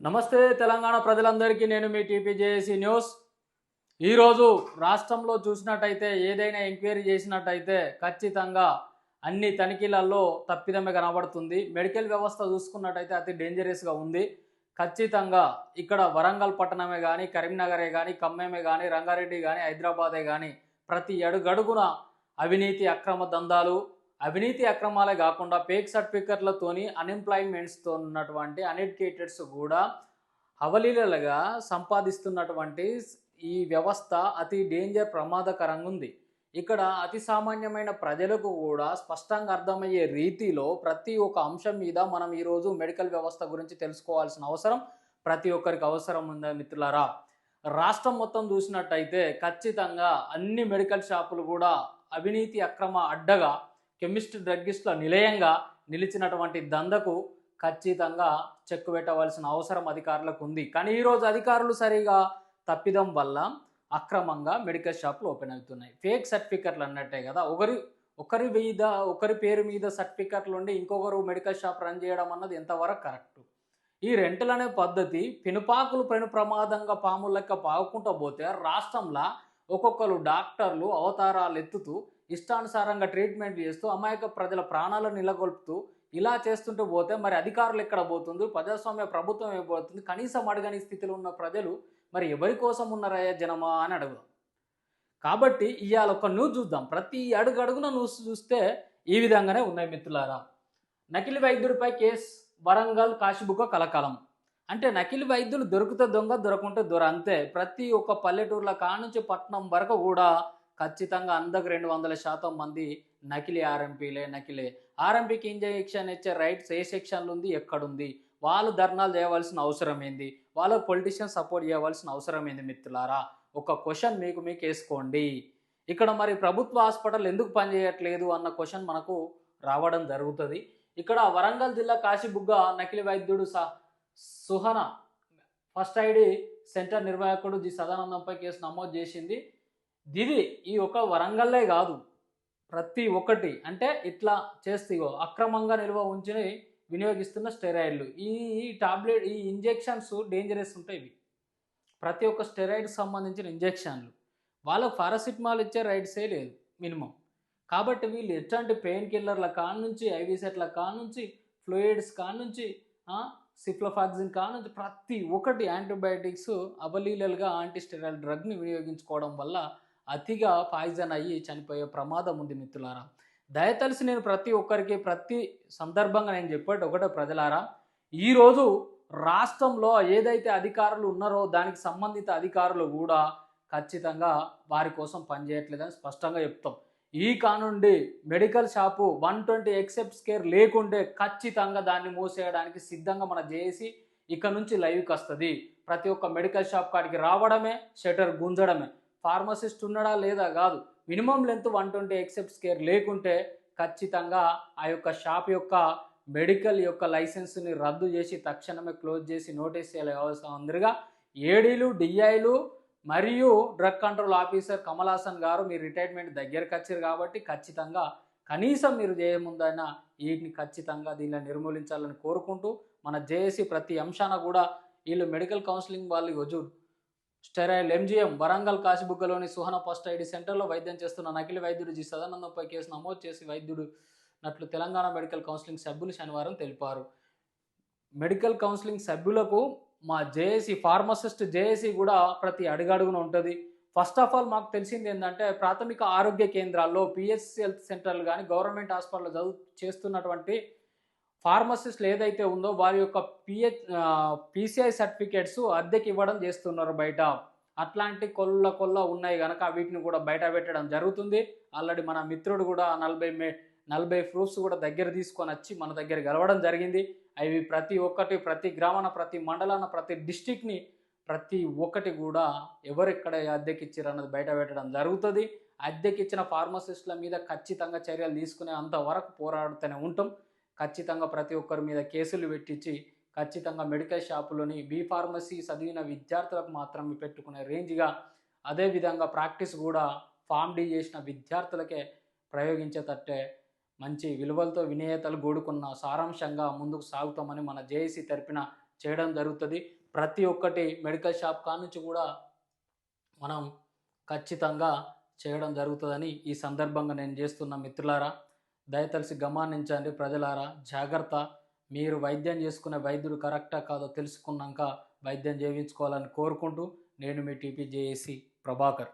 నమస్తే తెలంగాణ ప్రజలందరికీ నేను మీ టీపీజేఏసీ న్యూస్. ఈరోజు రాష్ట్రంలో చూసినట్టయితే ఏదైనా ఎంక్వైరీ చేసినట్టయితే ఖచ్చితంగా అన్ని తనిఖీలలో తప్పిదమే కనబడుతుంది. మెడికల్ వ్యవస్థ చూసుకున్నట్టయితే అతి డేంజరస్గా ఉంది. ఖచ్చితంగా ఇక్కడ వరంగల్ పట్టణమే కానీ కరీంనగరే కానీ ఖమ్మమే కానీ రంగారెడ్డి కానీ హైదరాబాదే కానీ ప్రతి అడుగడుగున అవినీతి అక్రమ దందాలు అవినీతి అక్రమాలే కాకుండా పేక్ సర్టిఫికెట్లతోని అన్ఎంప్లాయ్మెంట్స్తో ఉన్నటువంటి అన్ఎడ్యుకేటెడ్స్ కూడా అవలీలలుగా సంపాదిస్తున్నటువంటి ఈ వ్యవస్థ అతి డేంజర్ ప్రమాదకరంగా ఉంది. ఇక్కడ అతి సామాన్యమైన ప్రజలకు కూడా స్పష్టంగా అర్థమయ్యే రీతిలో ప్రతి ఒక్క అంశం మీద మనం ఈరోజు మెడికల్ వ్యవస్థ గురించి తెలుసుకోవాల్సిన అవసరం ప్రతి ఒక్కరికి అవసరం ఉందా మిత్రులారా? రాష్ట్రం మొత్తం చూసినట్టయితే ఖచ్చితంగా అన్ని మెడికల్ షాపులు కూడా అవినీతి అక్రమ అడ్డగా కెమిస్ట్ డ్రగ్గిస్ట్ల నిలయంగా నిలిచినటువంటి దందకు ఖచ్చితంగా చెక్కు పెట్టవలసిన అవసరం అధికారులకు ఉంది. కానీ ఈరోజు అధికారులు సరిగా తప్పిదం వల్ల అక్రమంగా మెడికల్ షాపులు ఓపెన్ అవుతున్నాయి. ఫేక్ సర్టిఫికెట్లు అన్నట్టే కదా. ఒకరి ఒకరి మీద ఒకరి పేరు మీద సర్టిఫికెట్లు ఉండి ఇంకొకరు మెడికల్ షాప్ రన్ చేయడం అన్నది ఎంతవరకు కరెక్ట్? ఈ రెంటల్ అనే పద్ధతి పినుపాకులు పెను ప్రమాదంగా పాముల లెక్క పావుకుంటూ పోతే రాష్ట్రంలో ఒక్కొక్కరు డాక్టర్లు అవతారాలు ఎత్తుతూ ఇష్టానుసారంగా ట్రీట్మెంట్ చేస్తూ అమాయక ప్రజల ప్రాణాలను నిలగొల్పుతూ ఇలా చేస్తుంటూ పోతే మరి అధికారులు ఎక్కడ పోతుంది ప్రజాస్వామ్య ప్రభుత్వం ఏమవుతుంది కనీసం అడగని స్థితిలో ఉన్న ప్రజలు మరి ఎవరి కోసం ఉన్నారయ్యా జనమా అని అడుగుదాం. కాబట్టి ఇవాళ ఒక న్యూస్ చూద్దాం. ప్రతి అడుగు అడుగున న్యూస్ చూస్తే ఈ విధంగానే ఉన్నాయి మిత్రులారా. నకిలీ వైద్యుడిపై కేసు వరంగల్ కాశీబుగ్గ కలకాలం. అంటే నకిలీ వైద్యులు దొరికితే దొంగ దొరకుంటే దొర అంతే. ప్రతి ఒక్క పల్లెటూర్ల కానుంచి పట్టణం వరకు కూడా ఖచ్చితంగా అందరికి రెండు వందల శాతం మంది నకిలీ ఆర్ఎంపీలే నకిలే. ఆర్ఎంపీకి ఇంజెక్షన్ ఇచ్చే రైట్స్ ఏ సెక్షన్లు ఉంది? ఎక్కడుంది? వాళ్ళు ధర్నాలు చేయవలసిన అవసరం ఏంది? వాళ్ళకు పొలిటీషియన్ సపోర్ట్ చేయవలసిన అవసరం ఏంది మిత్రులారా? ఒక క్వశ్చన్ మీకు మీకు వేసుకోండి. ఇక్కడ మరి ప్రభుత్వ హాస్పిటల్ ఎందుకు పనిచేయట్లేదు అన్న క్వశ్చన్ మనకు రావడం జరుగుతుంది. ఇక్కడ వరంగల్ జిల్లా కాశీబుగ్గ నకిలీ వైద్యుడు స సుహన ఫస్ట్ ఐడి సెంటర్ నిర్వాహకుడు జి. సదానందంపై కేసు నమోదు చేసింది. ఇది ఈ ఒక వరంగల్లే కాదు ప్రతి ఒక్కటి అంటే ఇట్లా చేస్తే అక్రమంగా నిల్వ ఉంచి వినియోగిస్తున్న స్టెరాయిడ్లు. ఈ టాబ్లెట్ ఈ ఇంజెక్షన్స్ డేంజరస్ ఉంటాయి ఇవి. ప్రతి ఒక్క స్టెరాయిడ్ సంబంధించిన ఇంజెక్షన్లు. వాళ్ళకు పారాసిటమాల్ ఇచ్చే రైట్సే లేదు మినిమం. కాబట్టి వీళ్ళు ఎట్లాంటి పెయిన్ కిల్లర్ల కాడ నుంచి ఐవీసెట్ల కాడ నుంచి ఫ్లూయిడ్స్ కాడ నుంచి సిఫ్లోఫాక్సిన్ కాడ ప్రతి ఒక్కటి యాంటీబయాటిక్స్ అవలీలలుగా యాంటీస్టెరాయిల్ డ్రగ్ని వినియోగించుకోవడం వల్ల అతిగా పాయిజన్ అయ్యి చనిపోయే ప్రమాదం ఉంది మిత్రులారా. దయతలిసి నేను ప్రతి ఒక్కరికి ప్రతి సందర్భంగా నేను చెప్పేది ఒకటే ప్రజలారా. ఈరోజు రాష్ట్రంలో ఏదైతే అధికారులు ఉన్నారో దానికి సంబంధిత అధికారులు కూడా ఖచ్చితంగా వారి కోసం పనిచేయట్లేదని స్పష్టంగా చెప్తాం. ఈ కానుండి medical shop one twenty except care లేకుంటే ఖచ్చితంగా దాన్ని మూసేయడానికి సిద్ధంగా మన చేసి ఇక నుంచి లైవ్కి వస్తుంది ప్రతి ఒక్క మెడికల్ షాప్ కాడికి రావడమే షటర్ గుంజడమే. ఫార్మసిస్ట్ ఉన్నాడా లేదా కాదు. Minimum length one twenty except care లేకుంటే ఖచ్చితంగా ఆ యొక్క షాప్ యొక్క మెడికల్ యొక్క లైసెన్స్ని రద్దు చేసి తక్షణమే క్లోజ్ చేసి నోటీస్ చేయాలి అవసరం అందరిగా ఏడీలు డిఐలు మరియు drug control officer Kamal Haasan గారు మీ రిటైర్మెంట్ దగ్గరకు వచ్చారు కాబట్టి ఖచ్చితంగా కనీసం మీరు చేయముందైనా వీటిని ఖచ్చితంగా దీనిని నిర్మూలించాలని కోరుకుంటూ మన జేఏసీ ప్రతి అంశాన కూడా వీళ్ళు మెడికల్ కౌన్సిలింగ్ వాళ్ళు వజూర్ స్టెరాయిల్ ఎంజిఎం వరంగల్ కాశీబుగ్గలోని సుహన ఫస్ట్ ఐడి సెంటర్లో వైద్యం చేస్తున్న నకిలీ వైద్యుడు జి సదానందంపై కేసు నమోదు చేసి వైద్యుడు నట్లు తెలంగాణ మెడికల్ కౌన్సిలింగ్ సభ్యులు శనివారం తెలిపారు. మెడికల్ కౌన్సిలింగ్ సభ్యులకు మా జేఏసీ ఫార్మసిస్ట్ జేఏసీ కూడా ప్రతి అడుగడుగున ఉంటుంది. ఫస్ట్ ఆఫ్ ఆల్ మాకు తెలిసింది ఏంటంటే ప్రాథమిక ఆరోగ్య కేంద్రాల్లో పిహెచ్సి హెల్త్ సెంటర్లు కానీ గవర్నమెంట్ హాస్పిటల్ చదువు చేస్తున్నటువంటి ఫార్మసిస్ట్లు ఏదైతే ఉందో వారి యొక్క పిహెచ్ పీసీఐ సర్టిఫికేట్స్ అద్దెకి ఇవ్వడం చేస్తున్నారు బయట. అట్లాంటి కొల్ల కొల్ల ఉన్నాయి కనుక వీటిని కూడా బయట పెట్టడం జరుగుతుంది. ఆల్రెడీ మన మిత్రుడు కూడా నలభై మే నలభై ప్రూఫ్స్ కూడా దగ్గర తీసుకొని వచ్చి మన దగ్గర గెలవడం జరిగింది. అవి ప్రతి ఒక్కటి ప్రతి గ్రామాన ప్రతి మండలాన ప్రతి డిస్టిక్ని ప్రతి ఒక్కటి కూడా ఎవరెక్కడ అద్దెకిచ్చారు అన్నది బయట పెట్టడం జరుగుతుంది. అద్దెకిచ్చిన ఫార్మసిస్టుల మీద ఖచ్చితంగా చర్యలు తీసుకునే అంతవరకు పోరాడుతూనే ఉంటాం. ఖచ్చితంగా ప్రతి ఒక్కరి మీద కేసులు పెట్టించి ఖచ్చితంగా మెడికల్ షాపులోని బీ ఫార్మసీ చదివిన విద్యార్థులకు మాత్రమే పెట్టుకునే రేంజ్గా అదేవిధంగా ప్రాక్టీస్ కూడా ఫామ్ డీ చేసిన విద్యార్థులకే ప్రయోగించేటట్టే మంచి విలువలతో వినేయతలు గూడుకున్న సారాంశంగా ముందుకు సాగుతామని మన జేఏసీ తరపున చేయడం జరుగుతుంది. ప్రతి ఒక్కటి మెడికల్ షాప్ కానుంచి కూడా మనం ఖచ్చితంగా చేయడం జరుగుతుందని ఈ సందర్భంగా నేను చేస్తున్న మిత్రులారా దయతలిసి గమనించండి ప్రజలారా. జాగ్రత్త మీరు వైద్యం చేసుకునే వైద్యుడు కరెక్టా కాదో తెలుసుకున్నాక వైద్యం చేయించుకోవాలని కోరుకుంటూ నేను మీ టీపీ జేఏసీ ప్రభాకర్.